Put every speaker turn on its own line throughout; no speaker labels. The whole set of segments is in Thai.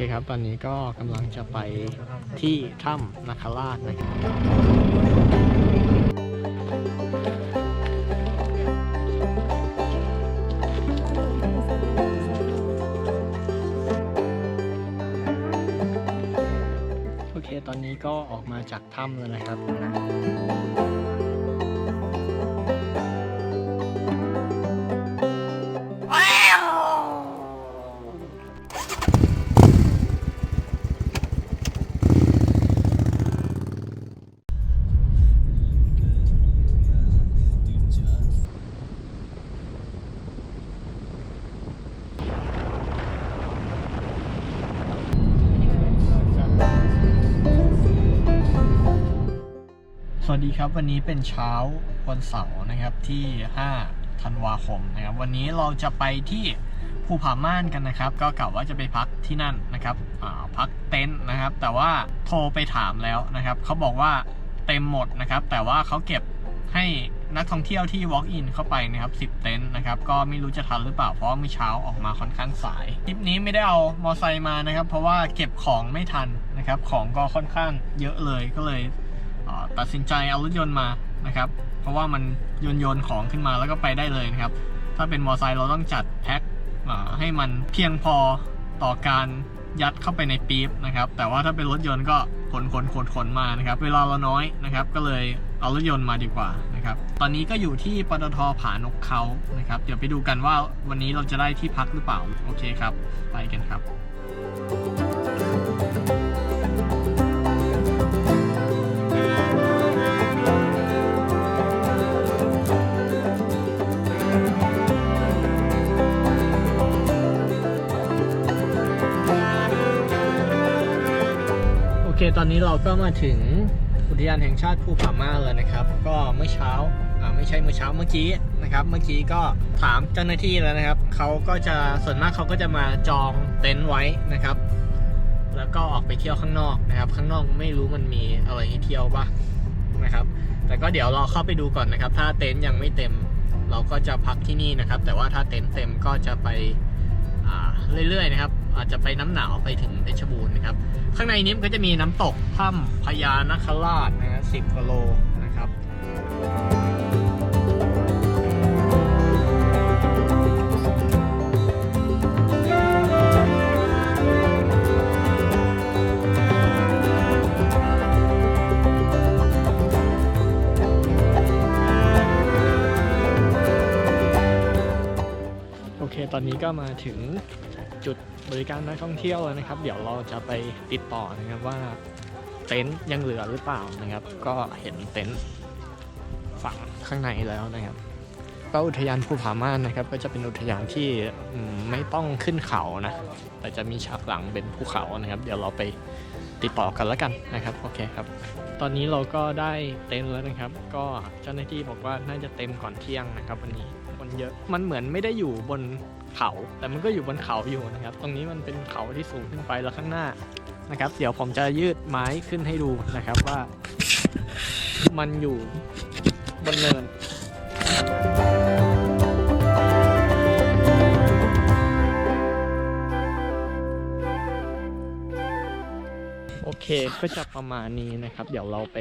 เคครับ ตอนนี้ก็กำลังจะไปที่ถ้ำนาคราชนะครับโอเค ตอนนี้ก็ออกมาจากถ้ำแล้วนะครับ ดีครับวันนี้เป็นเช้าวันเสาร์นะครับที่ 5 ธันวาคมนะครับวันนี้เราจะไปที่ภูผาม่านกันนะครับ ก็กะว่าจะไปพักที่นั่นนะครับพักเต็นท์นะครับ แต่ว่าโทรไปถามแล้วนะครับเขาบอกว่าเต็มหมดนะครับ แต่ว่าเขาเก็บให้นักท่องเที่ยวที่ walk in เข้าไปนะครับ 10 เต็นท์นะครับ ก็ไม่รู้จะทันหรือเปล่าเพราะว่าเมื่อเช้าออกมาค่อนข้างสายทริปนี้ไม่ได้เอามอไซค์มานะครับ เพราะว่าเก็บของไม่ทันนะครับ ของก็ค่อนข้างเยอะเลยก็เลย ตัดสินใจเอารถยนต์มานะครับ เพราะว่ามันโยนโยนของขึ้นมาแล้วก็ไปได้เลยนะครับ ถ้าเป็นมอไซค์เราต้องจัดแพ็คให้มันเพียงพอต่อการยัดเข้าไปในปี๊บนะครับ แต่ว่าถ้าเป็นรถยนต์ก็ขนขนขนขนมานะครับ เวลาเราน้อยนะครับ ก็เลยเอารถยนต์มาดีกว่านะครับ ตอนนี้ก็อยู่ที่ปตทผานกเขานะครับ เดี๋ยวไปดูกันว่าวันนี้เราจะได้ที่พักหรือเปล่า โอเคครับ ไปกันครับ ตอนนี้เราก็มาถึงอุทยานแห่งชาติภูผาม่านแล้วนะครับ ก็เมื่อเช้าไม่ใช่เมื่อเช้าเมื่อกี้นะครับ เมื่อกี้ก็ถามเจ้าหน้าที่แล้วนะครับเขาก็จะส่วนมากเขาก็จะมาจองเต็นท์ไว้นะครับ แล้วก็ออกไปเที่ยวข้างนอกนะครับ ข้างนอกไม่รู้มันมีอะไรให้เที่ยวปะนะครับ แต่ก็เดี๋ยวเราเข้าไปดูก่อนนะครับ ถ้าเต็นท์ยังไม่เต็ม เราก็จะพักที่นี่นะครับ แต่ว่าถ้าเต็นท์เต็มก็จะไปเรื่อยๆนะครับ อาจจะไปน้ำหนาวไปถึงเพชรบูรณ์นะครับ ข้างในนี้มันก็จะมีน้ำตกถ้ำพญานาคราชนะฮะสิบกิโลนะครับโอเคตอนนี้ก็มาถึง ริการนักท่องเที่ยวแล้วนะครับ เดี๋ยวเราจะไปติดต่อนะครับว่าเต็นท์ยังเหลือหรือเปล่านะครับ ก็เห็นเต็นท์ฝั่งข้างในแล้วนะครับก็อุทยานภูผาม่านนะครับ ก็จะเป็นอุทยานที่ไม่ต้องขึ้นเขานะ แต่จะมีฉากหลังเป็นภูเขานะครับ เดี๋ยวเราไปติดต่อกันแล้วกันนะครับโอเคครับ ตอนนี้เราก็ได้เต็นท์แล้วนะครับ ก็เจ้าหน้าที่บอกว่าน่าจะเต็มก่อนเที่ยงนะครับ วันนี้คนเยอะมันเหมือนไม่ได้อยู่บน เขา แต่มันก็อยู่บนเขาอยู่นะครับ ตรงนี้มันเป็นเขาที่สูงขึ้นไปแล้วข้างหน้านะครับ เดี๋ยวผมจะยืดไม้ขึ้นให้ดูนะครับว่า มันอยู่บนเนินโอเคก็จะประมาณนี้นะครับ เดี๋ยวเราไป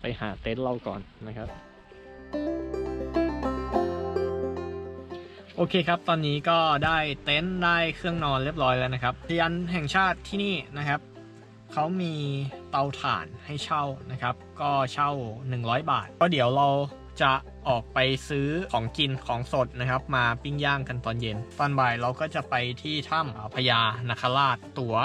ไปหาเต็นท์เราก่อนนะครับ โอเคครับ ตอนนี้ก็ได้เต็นท์ได้เครื่องนอนเรียบร้อยแล้วนะครับทียันแห่งชาติที่นี่นะครับเขามีเตาถ่านให้เช่านะครับ ก็เช่า 100 บาท ก็เดี๋ยวเราจะออกไปซื้อของกินของสดนะครับ มาปิ้งย่างกันตอนเย็น ตอนบ่ายเราก็จะไปที่ถ้ำพญานาคราชตั๋ว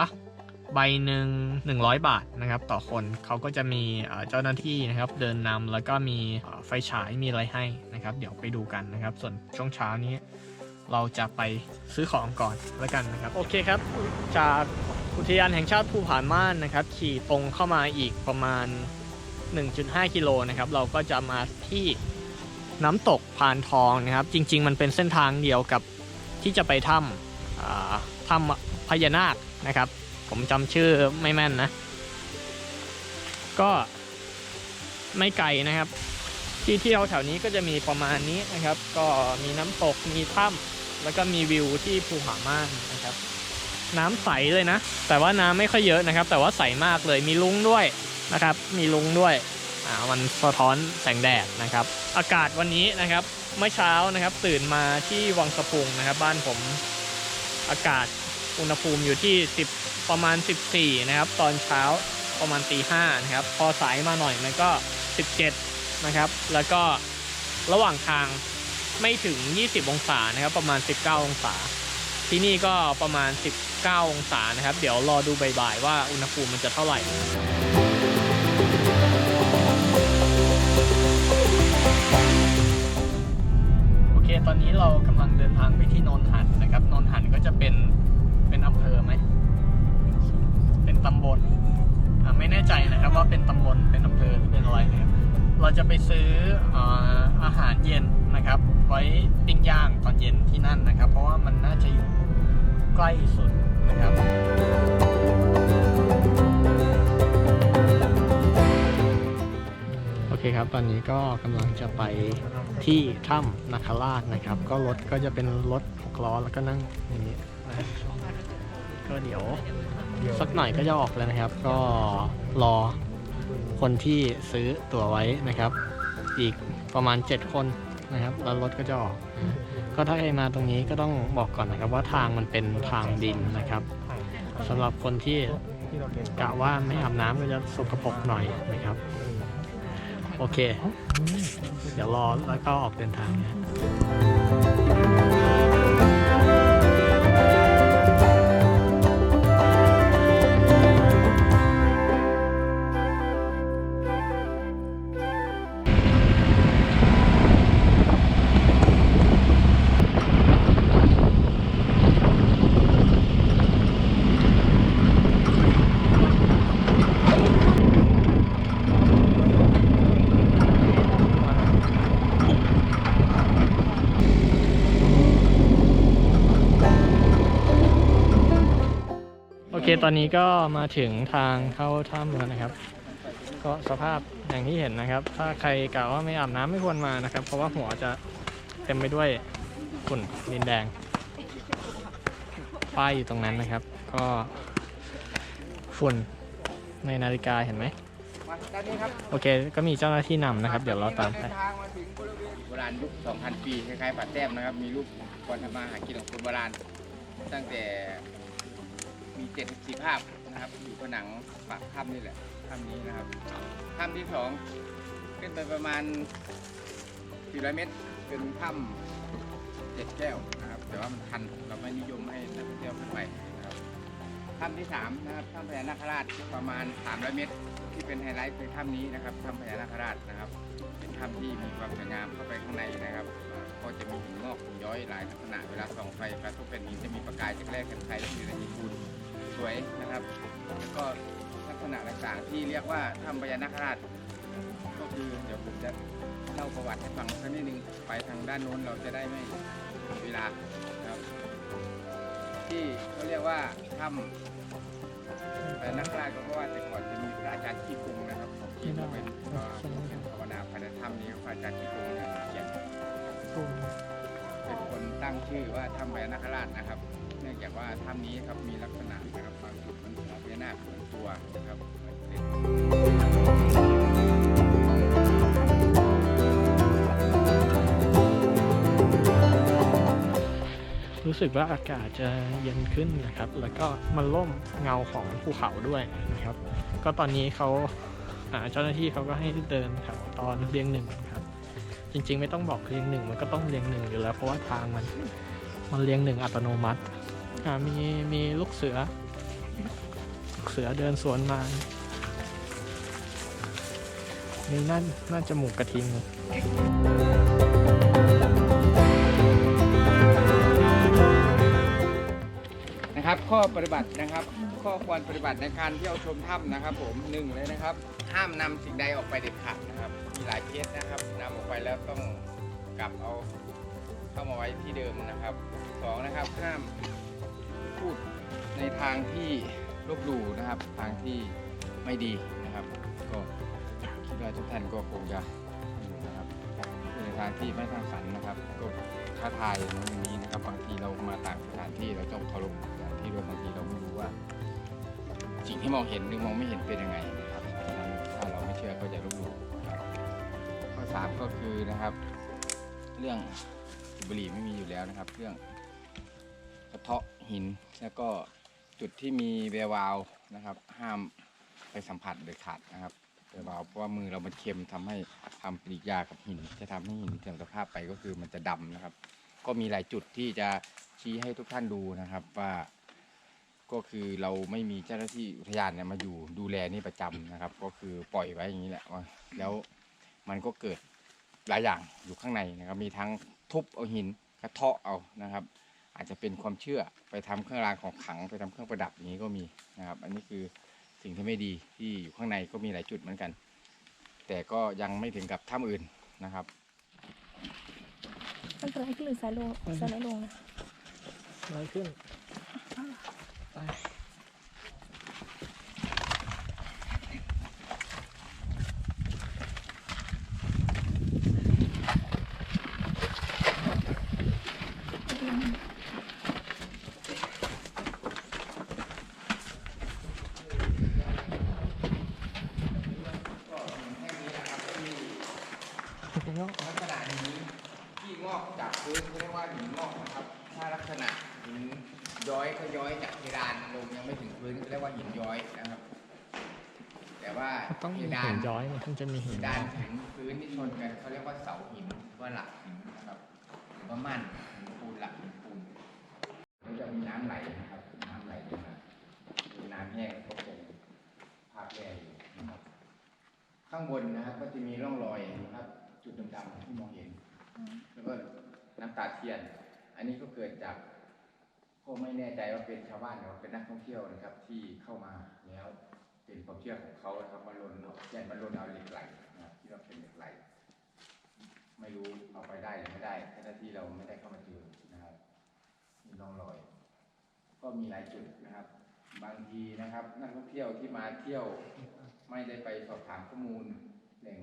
ใบหนึ่ง100 บาทนะครับต่อคนเขาก็จะมีเจ้าหน้าที่นะครับเดินนำแล้วก็มีไฟฉายมีอะไรให้นะครับ เดี๋ยวไปดูกันนะครับ ส่วนช่วงเช้านี้เราจะไปซื้อของก่อนแล้วกันนะครับ โอเคครับ จากอุทยานแห่งชาติภูผาม่านนะครับ ขี่ตรงเข้ามาอีกประมาณ 1.5 กิโลนะครับ เราก็จะมาที่น้ำตกพานทองนะครับ จริง ๆ มันเป็นเส้นทางเดียวกับที่จะไปถ้ำถ้ำพญานาคนะครับ ผมจำชื่อไม่แม่นนะ ก็ไม่ไกลนะครับ ที่เที่ยวแถวนี้ก็จะมีประมาณนี้นะครับ ก็มีน้ำตกมีถ้ำแล้วก็มีวิวที่ภูผาม่านนะครับ น้ำใสเลยนะ แต่ว่าน้ำไม่ค่อยเยอะนะครับ แต่ว่าใสมากเลยมีลุงด้วยนะครับ มีลุงด้วยอ่ามันสะท้อนแสงแดดนะครับ อากาศวันนี้นะครับเมื่อเช้านะครับ ตื่นมาที่วังสะพุงนะครับ บ้านผมอากาศอุณหภูมิอยู่ที่ 10 ประมาณ 14 นะครับ ตอนเช้าประมาณตีห้านะครับ พอสายมาหน่อยมันก็ 17 นะครับ แล้วก็ระหว่างทางไม่ถึง 20 องศานะครับ ประมาณ 19 องศา ที่นี่ก็ประมาณ 19 องศานะครับ เดี๋ยวรอดูบ่ายๆว่าอุณหภูมิมันจะเท่าไหร่โอเคตอนนี้เรากำลังเดินทางไปที่นนหันนะครับ นนหันก็จะเป็นเป็นอำเภอไหม ตำบลไม่แน่ใจนะครับว่าเป็นตำบลเป็นอำเภอหรือเป็นอะไรนะครับเราจะไปซื้ออาอาหารเย็นนะครับ ไว้ปิ้งย่างตอนเย็นที่นั่นนะครับ เพราะว่ามันน่าจะอยู่ใกล้สุดนะครับโอเคครับตอนนี้ก็กำลังจะไปที่ถ้ำนาคราชนะครับ ก็รถก็จะเป็นรถหกล้อแล้วก็นั่งอย่างนี้ก็เดี๋ยว สักหน่อยก็จะออกแล้วนะครับ ก็รอคนที่ซื้อตั๋วไว้นะครับ อีกประมาณ 7 คนนะครับ แล้วรถก็จะออก ก็ถ้าใครมาตรงนี้ก็ต้องบอกก่อนนะครับ ว่าทางมันเป็นทางดินนะครับสำหรับคนที่กะว่าไม่อาบน้ำก็จะสกปรกหน่อยนะครับ โอเค เดี๋ยวรอแล้วก็ออกเดินทางนะ เคตอนนี้ก็มาถึงทางเข้าถ้ำแล้วนะครับ ก็สภาพอย่างที่เห็นนะครับ ถ้าใครกล่าวว่าไม่อาบน้ำไม่ควรมานะครับ เพราะว่าหัวจะเต็มไปด้วยฝุ่นดินแดง ป้ายอยู่ตรงนั้นนะครับ ก็ฝุ่นในนาฬิกาเห็นไหมโอเค ก็มีเจ้าหน้าที่นำนะครับ เดี๋ยวเราตามไป
ทางมาถึงโบราณยุค 2,000 ปี คล้ายๆปัดแต้มนะครับ มีรูปการทำมาหากินของคนโบราณ ตั้งแต่ มี 74 ภาพนะครับ อยู่ผนังปากถ้ำนี่แหละถ้ำนี้นะครับถ้ำที่สองขึ้นไปประมาณ400เมตรเป็นถ้ำเจ็ดแก้วนะครับ แต่ว่ามันทันเราไม่นิยมให้นักท่องเที่ยวขึ้นไปนะครับถ้ำที่สามนะครับถ้ำพญานาคราชประมาณ 300 เมตร ที่เป็นไฮไลท์คือถ้ำนี้นะครับถ้ำพญานาคราชนะครับ เป็นถ้ำที่มีความสวยงามเข้าไปข้างในนะครับก็จะมีหินงอกหินย้อยหลายลักษณะเวลาส่องไฟกระทบเป็นหินจะมีประกายจากแรกกันไฟและอยู่ในหินปูน สวยนะครับ แล้วก็ลักษณะต่างๆ ที่เรียกว่าถ้ำพญานาคราช ก็คือเดี๋ยวผมจะเล่าประวัติให้ฟังสักนิดนึงไปทางด้านโน้นเราจะได้ไม่เสียเวลานะครับ ที่เขาเรียกว่าถ้ำแต่นักล่าก็เพราะว่าแต่ก่อนจะมีพระอาจารย์ขี้กรุงนะครับของที่เราเป็นก็เขียนภาวนาภายในถ้ำนี้พระอาจารย์ขี้กรุงเนี่ยเขียนเป็นคนตั้งชื่อว่าถ้ำพญานาคราชนะครับ เนื่องจากว่าถ้ำนี้ครับมีลักษณะ พญานาคตัวนะครับ
รู้สึกว่าอากาศจะเย็นขึ้นนะครับ แล้วก็มันล่มเงาของภูเขาด้วยนะครับ ก็ตอนนี้เขาเจ้าหน้าที่เขาก็ให้เดินแถวตอนเรียงหนึ่งครับ จริงๆไม่ต้องบอกเรียงหนึ่งมันก็ต้องเรียงหนึ่งอยู่แล้ว เพราะว่าทางมันมันเรียงหนึ่งอัตโนมัติมีมีลูกเสือ เสือเดินสวนมานี่น่าน่าจะหมูกระทิง
นะครับข้อปฏิบัตินะครับ ข้อควรปฏิบัติในการเที่ยวชมถ้ำนะครับ ผมหนึ่งเลยนะครับ ห้ามนำสิ่งใดออกไปเด็ดขาดนะครับ มีหลายเคสนะครับนำออกไปแล้วต้องกลับเอาเข้ามาไว้ที่เดิมนะครับสองนะครับห้ามพูดในทางที่ ลบหลู่นะครับทางที่ไม่ดีนะครับ ก็คิดว่าทุกท่านก็คงจะอยู่นะครับพูดในทางที่ไม่สร้างสรรค์นะครับ ก็ท้าทายอย่างนี้นะครับบางทีเรามาต่างสถานที่เราต้องเคารพสถานที่ด้วยบางทีเราไม่รู้ว่า สิ่งที่มองเห็นหรือมองไม่เห็นเป็นยังไงนะครับดังนั้นถ้าเราไม่เชื่อก็จะลบหลู่ข้อสามก็คือนะครับ เรื่องสูบบุหรี่ไม่มีอยู่แล้วนะครับ เรื่องกระเทาะหินแล้วก็ จุดที่มีแวววาวนะครับ ห้ามไปสัมผัสเด็ดขาดนะครับแวววาวเพราะว่ามือเรามันเค็มทำให้ทำปฏิกิริยากับหิน จะทำให้หินเสื่อมสภาพไปก็คือมันจะดำนะครับ ก็มีหลายจุดที่จะชี้ให้ทุกท่านดูนะครับว่าก็คือเราไม่มีเจ้าหน้าที่อุทยานเนี่ยมาอยู่ดูแลนี่ประจำนะครับ ก็คือปล่อยไว้อย่างนี้แหละว่าแล้วมันก็เกิดหลายอย่างอยู่ข้างในนะครับ มีทั้งทุบเอาหินกระเทาะเอานะครับ อาจจะเป็นความเชื่อไปทำเครื่องรางของขลังไปทำเครื่องประดับอย่างนี้ก็มีนะครับ อันนี้คือสิ่งที่ไม่ดีที่อยู่ข้างในก็มีหลายจุดเหมือนกัน แต่ก็ยังไม่ถึงกับถ้ำอื่นนะครับ
มันเปิดให้ขึ้นหรือสายลงสายไหนลงนะ
อะไรขึ้นไป
ลักษณะหินที่งอกจากพื้นเขาเรียกว่าหินงอกนะครับ ถ้าลักษณะหินย้อยก็ย้อยจากเพดานลงยังไม่ถึงพื้นเขาเรียกว่าหินย้อยนะครับ แต่ว่า
ต้อง
เพ
มี
ดา
หิ
น
นย้อยมันถึงจะมี
เพ
หิน
ดานถึงพื้นที่ชนกันเขาเรียกว่าเสาหินหรือว่าหลักหินนะครับหรือว่ามั่นหินปูนหลักหินปูนแล้วจะมีน้ำไหลนะครับน้ำไหลลงมาเป็นน้ำแห้งก็คงภาพแย่อยู่นะครับ ข้างบนนะครับก็จะมีร่องรอยนะครับ จุดดำๆที่มองเห็น แล้วก็น้ำตาเทียน อันนี้ก็เกิดจากก็ไม่แน่ใจว่าเป็นชาวบ้านหรือว่าเป็นนักท่องเที่ยวนะครับ ที่เข้ามาแล้ว เป็นความเชื่อของเขานะครับมาลนเอาเช่นมาลนเอาเหล็กไหลนะครับที่เราเป็นเหล็กไหล ไม่รู้เอาไปได้หรือไม่ได้เจ้าหน้าที่เราไม่ได้เข้ามาเจอนะครับมีร่องรอย ก็มีหลายจุดนะครับ บางทีนะครับ นักท่องเที่ยวที่มาเที่ยวไม่ได้ไปสอบถามข้อมูลแหล่ง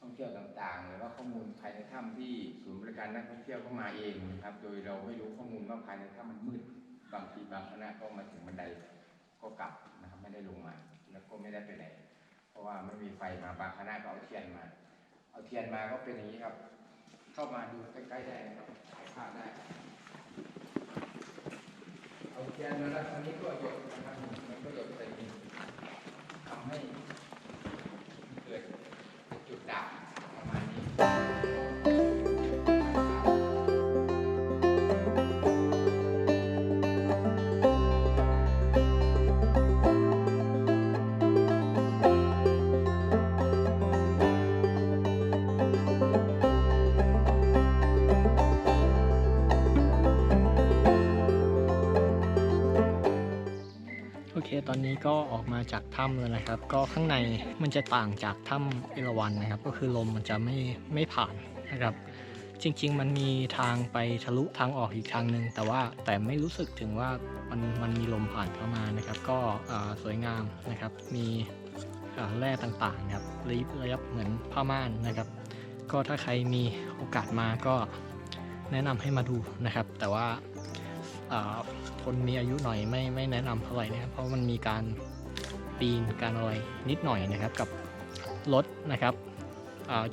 ท่องเที่ยวต่างๆ หรือว่าข้อมูลภายในถ้ำที่ศูนย์บริการนักท่องเที่ยวเข้ามาเองนะครับ โดยเราไม่รู้ข้อมูลว่าภายในถ้ำมันมืด บางทีบางคณะก็มาถึงบันไดก็กลับ ไม่ได้ลงมา แล้วก็ไม่ได้ไปไหน เพราะว่าไม่มีไฟมาบางคณะก็เอาเทียนมา เอาเทียนมาก็เป็นอย่างนี้ครับ เข้ามาดูใกล้ๆได้นะครับถ่ายภาพได้ เอาเทียนมาแล้วอันนี้ก็หยดนะครับมันก็หยดใส่ดินทำให้ เค
ตอนนี้ก็ออกมาจากถ้ำแล้วนะครับ ก็ข้างในมันจะต่างจากถ้ำเอราวัณนะครับ ก็คือลมมันจะไม่ไม่ผ่านนะครับ จริง ๆ มันมีทางไปทะลุทางออกอีกทางหนึ่งแต่ว่าแต่ไม่รู้สึกถึงว่ามันมันมีลมผ่านเข้ามานะครับ ก็สวยงามนะครับ มีอ่าแร่ต่างๆครับรีบระยับเหมือนผ้าม่านนะครับ ก็ถ้าใครมีโอกาสมาก็แนะนำให้มาดูนะครับ แต่ว่า คนมีอายุหน่อยไม่ไม่แนะนำเท่าไหร่นะครับเพราะมันมีการปีนการอะไรนิดหน่อยนะครับกับรถนะครับ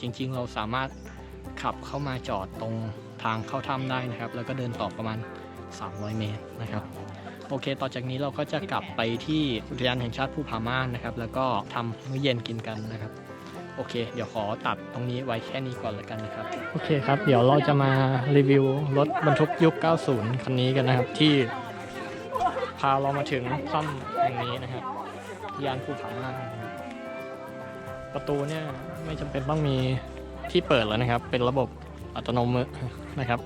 จริงๆเราสามารถขับเข้ามาจอดตรงทางเข้าถ้ำได้นะครับ แล้วก็เดินต่อประมาณ 300 เมตรนะครับ โอเค ต่อจากนี้เราก็จะกลับไปที่อุทยานแห่งชาติภูผาม่านนะครับ แล้วก็ทำมื้อเย็นกินกันนะครับ โอเค เดี๋ยวขอตัดตรงนี้ไว้แค่นี้ก่อนแล้วกันนะครับ โอเคครับ เดี๋ยวเราจะมารีวิวรถบรรทุกยุค 90 คันนี้กันนะครับที่ พาเรามาถึงถ้ำแห่งนี้นะครับยานภูผาม่านประตูเนี่ยไม่จำเป็นต้องมีที่เปิดแล้วนะครับ เป็นระบบอัตโนมือนะครับ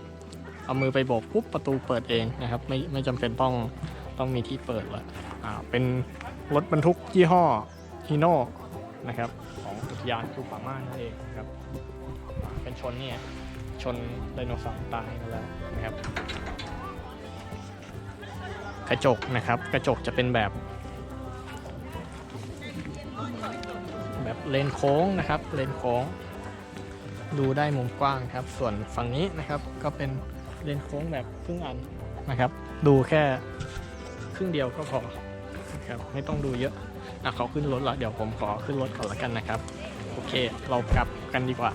เอามือไปโบกปุ๊บประตูเปิดเองนะครับ ไม่ไม่จำเป็นต้องต้องมีที่เปิดและอ่าเป็นรถบรรทุกยี่ห้อฮีโน่นะครับ ของอุทยานภูผาม่านนั่นเองครับ เป็นชนเนี่ยชนไดโนเสาร์ตายมาแล้วนะครับ กระจกนะครับ กระจกจะเป็นแบบ แบบเลนโค้งนะครับ เลนโค้ง ดูได้มุมกว้างครับ ส่วนฝั่งนี้นะครับก็เป็นเลนโค้งแบบครึ่งอันนะครับ ดูแค่ครึ่งเดียวก็พอนะครับไม่ต้องดูเยอะอะเขาขึ้นรถแล้วเดี๋ยวผมขอขึ้นรถก่อนละกันนะครับ โอเค เรากลับกันดีกว่า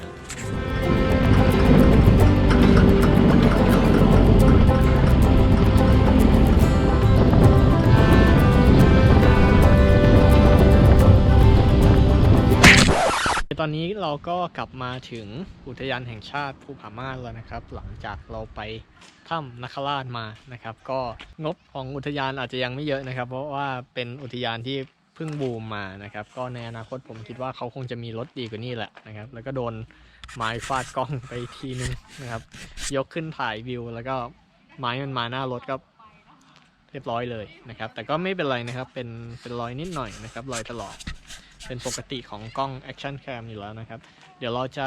อนนี้เราก็กลับมาถึงอุทยานแห่งชาติภูผาม่านแล้วนะครับ หลังจากเราไปถ้ำนัคราชมานะครับ ก็งบของอุทยานอาจจะยังไม่เยอะนะครับ เพราะว่าเป็นอุทยานที่เพิ่งบูมมานะครับ ก็ในอนาคตผมคิดว่าเขาคงจะมีรถดีกว่านี้แหละนะครับ แล้วก็โดนไม้ฟาดกล้องไปทีนึงนะครับ ยกขึ้นถ่ายวิว แล้วก็ไม้มันมาหน้ารถก็เรียบร้อยเลยนะครับ แต่ก็ไม่เป็นไรนะครับเป็นเป็นรอยนิดหน่อยนะครับรอยถลอก เป็นปกติของกล้อง Action Cam อยู่แล้วนะครับ เดี๋ยวเราจะ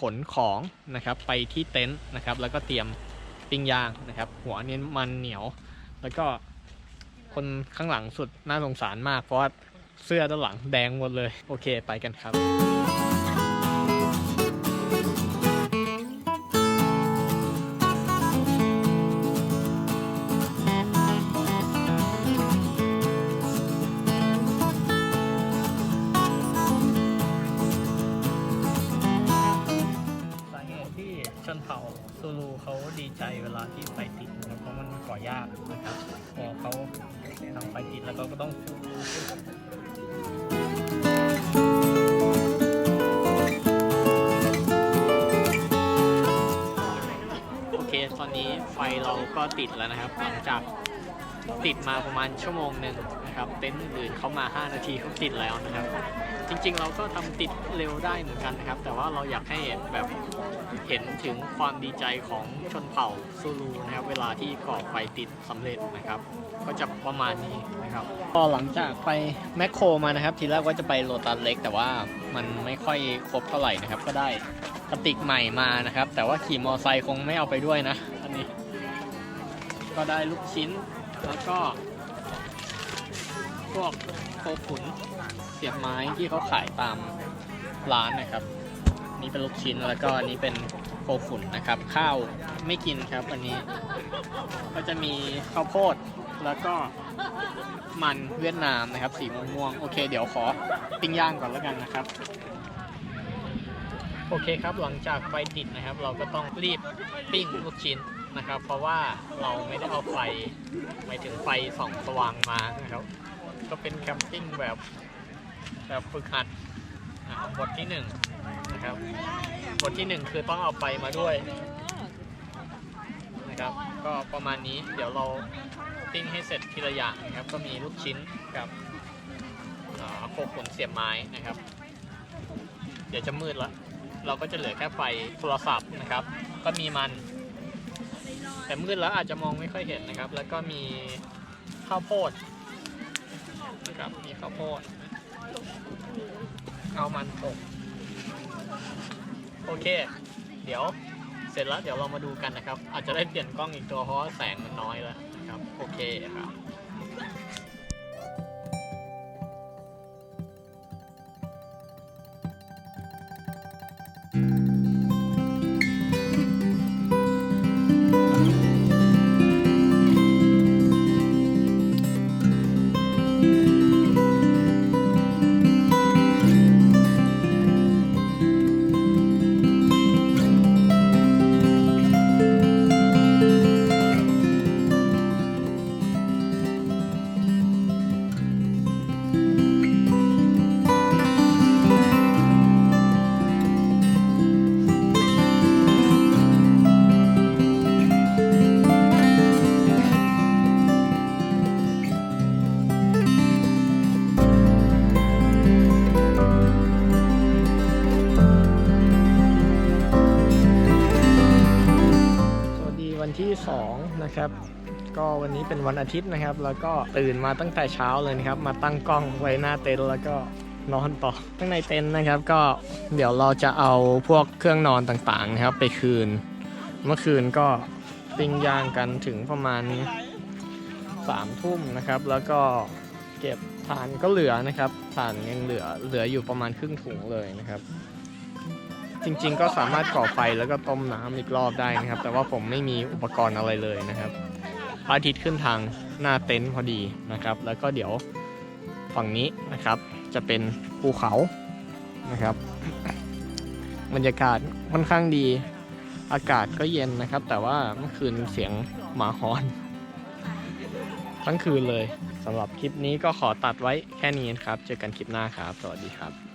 ขนของนะครับไปที่เต็นท์นะครับ แล้วก็เตรียมปิ้งย่างนะครับ หัวนี้มันเหนียว แล้วก็คนข้างหลังสุดน่าสงสารมากเพราะว่าเสื้อด้านหลังแดงหมดเลย โอเคไปกันครับ ก็ติดแล้วนะครับหลังจากติดมาประมาณชั่วโมงหนึ่งนะครับเต็นท์อื่นๆเขามา 5 นาทีเขาติดแล้วนะครับ จริงๆเราก็ทำติดเร็วได้เหมือนกันนะครับ แต่ว่าเราอยากให้แบบเห็นถึงความดีใจของชนเผ่าซูลูนะครับเวลาที่ก่อไฟติดสำเร็จนะครับ ก็จะประมาณนี้นะครับก็หลังจากไปแมคโครมานะครับ ทีแรกว่าจะไปโลตัสเล็ก แต่ว่ามันไม่ค่อยครบเท่าไหร่นะครับ ก็ได้กระติกใหม่มานะครับ แต่ว่าขี่มอไซค์คงไม่เอาไปด้วยนะอันนี้ ก็ได้ลูกชิ้น แล้วก็ พวกโคขุนเสียบไม้ที่เขาขายตามร้านนะครับ นี่เป็นลูกชิ้นแล้วก็อันนี้เป็นโคขุนนะครับ ข้าวไม่กินครับอันนี้ ก็จะมีข้าวโพดแล้วก็มันเวียดนามนะครับ สีม่วงๆโอเค เดี๋ยวขอปิ้งย่างก่อนแล้วกันนะครับ โอเคครับหลังจากไฟติดนะครับ เราก็ต้องรีบปิ้งลูกชิ้น นะครับ เพราะว่าเราไม่ได้เอาไฟหมายถึงไฟส่องสว่างมานะครับ ก็เป็นแคมปิ้งแบบแบบฝึกหัดบทที่หนึ่งนะครับบทที่หนึ่งคือต้องเอาไฟมาด้วยนะครับก็ประมาณนี้เดี๋ยวเราปิ้งให้เสร็จทีละอย่างนะครับ ก็มีลูกชิ้นกับอ่าโคขุนเสียบไม้นะครับ เดี๋ยวจะมืดแล้ว เราก็จะเหลือแค่ไฟโทรศัพท์นะครับ ก็มีมัน แต่มืดแล้วอาจจะมองไม่ค่อยเห็นนะครับ แล้วก็มีข้าวโพดนะครับมีข้าวโพดเอามันตกโอเค เดี๋ยวเสร็จแล้วเดี๋ยวเรามาดูกันนะครับ อาจจะได้เปลี่ยนกล้องอีกตัวเพราะแสงมันน้อยแล้วนะครับ โอเคครับส นะครับ ก็วันนี้เป็นวันอาทิตย์นะครับ แล้วก็ตื่นมาตั้งแต่เช้าเลยนะครับ มาตั้งกล้องไว้หน้าเต็นท์แล้วก็นอนต่อข้างในเต็นท์นะครับ ก็เดี๋ยวเราจะเอาพวกเครื่องนอนต่างๆนะครับ ไปคืน เมื่อคืนก็ปิ้งย่างกันถึงประมาณสามทุ่มนะครับ แล้วก็เก็บถ่านก็เหลือนะครับถ่านยังเหลือเหลืออยู่ประมาณครึ่งถุงเลยนะครับ จริง ๆ ก็สามารถก่อไฟแล้วก็ต้มน้ำอีกรอบได้นะครับ แต่ว่าผมไม่มีอุปกรณ์อะไรเลยนะครับพระอาทิตย์ขึ้นทางหน้าเต็นท์พอดีนะครับ แล้วก็เดี๋ยวฝั่งนี้นะครับ จะเป็นภูเขานะครับบรรยากาศค่อนข้างดีอากาศก็เย็นนะครับ แต่ว่าเมื่อคืนเสียงหมาฮอน ทั้งคืนเลยสำหรับคลิปนี้ก็ขอตัดไว้แค่นี้นะครับ เจอกันคลิปหน้าครับ สวัสดีครับ